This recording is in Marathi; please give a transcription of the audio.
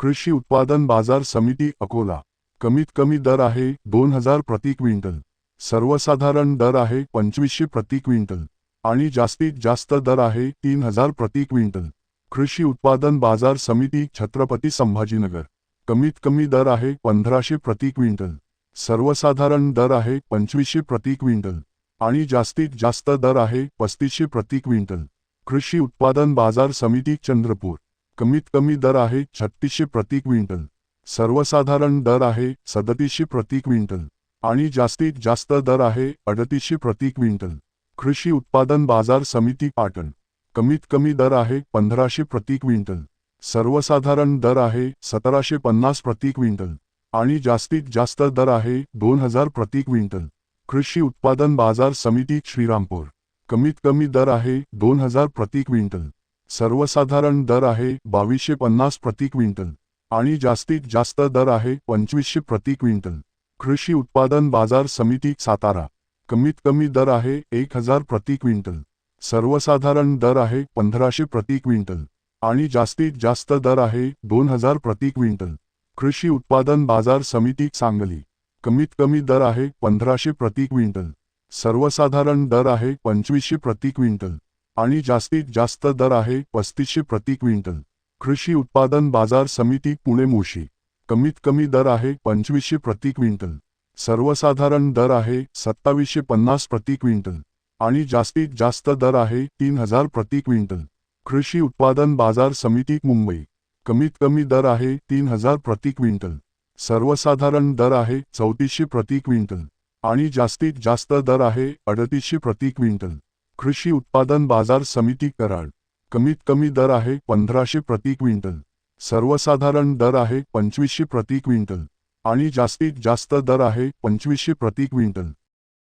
कृषी उत्पादन बाजार समिती अकोला. कमीत कमी दर आहे दोन हजार प्रति क्विंटल. सर्वसाधारण दर आहे पंचवीसशे प्रति क्विंटल. आणि जास्तीत जास्त दर आहे तीन हजार प्रति क्विंटल. कृषी उत्पादन बाजार समिती छत्रपती संभाजीनगर. कमीत कमी दर आहे पंधराशे प्रति क्विंटल. सर्वसाधारण दर आहे पंचवीसशे प्रति क्विंटल. आणि जास्तीत जास्त दर आहे पस्तीसशे प्रति क्विंटल. कृषी उत्पादन बाजार समिती चंद्रपूर. कमीत कमी दर आहे छत्तीसशे प्रति क्विंटल. सर्वसाधारण दर आहे सदतीसशे प्रति क्विंटल. आणि जास्तीत जास्त दर आहे अडतीसशे प्रति क्विंटल. कृषी उत्पादन बाजार समिती पाटण. कमीत कमी दर आहे पंधराशे प्रति क्विंटल. सर्वसाधारण दर आहे सतराशे पन्नास प्रति क्विंटल. आणि जास्तीत जास्त दर आहे दोन हजार प्रति क्विंटल. कृषी उत्पादन बाजार समिती श्रीरामपूर. कमीत कमी दर आहे दोन हजार प्रति क्विंटल. सर्वसाधारण दर आहे बावीसशे पन्नास प्रति क्विंटल. आणि जास्तीत जास्त दर आहे पंचवीसशे प्रति क्विंटल. कृषी उत्पादन बाजार समिती सातारा. कमीत कमी दर आहे एक हजार प्रति क्विंटल. सर्वसाधारण दर आहे पंधराशे प्रति क्विंटल. आणि जास्तीत जास्त दर आहे दोन हजार प्रति क्विंटल. कृषी उत्पादन बाजार समिती सांगली. कमीत कमी दर आहे पंधराशे प्रति क्विंटल. सर्वसाधारण दर आहे पंचवीसशे प्रति क्विंटल. आणि जास्तीत जास्त दर आहे पस्तीसशे प्रति क्विंटल. कृषी उत्पादन बाजार समिती पुणे मोशी कमीत कमी दर आहे पंचवीसशे प्रति क्विंटल. सर्वसाधारण दर आहे सत्तावीसशे पन्नास प्रति क्विंटल. आणि जास्तीत जास्त दर आहे तीन हजार प्रति क्विंटल. कृषी उत्पादन बाजार समिती मुंबई. कमीत कमी दर आहे तीन हजार प्रति क्विंटल. सर्वसाधारण दर आहे चौतीसशे प्रति क्विंटल. आणि जास्तीत जास्त दर आहे अडतीसशे प्रति क्विंटल. कृषी उत्पादन बाजार समिती कराड. कमीत कमी दर आहे पंधराशे प्रति क्विंटल. सर्वसाधारण दर आहे पंचवीसशे प्रति क्विंटल. आणि जास्तीत जास्त दर आहे पंचवीसशे प्रति क्विंटल.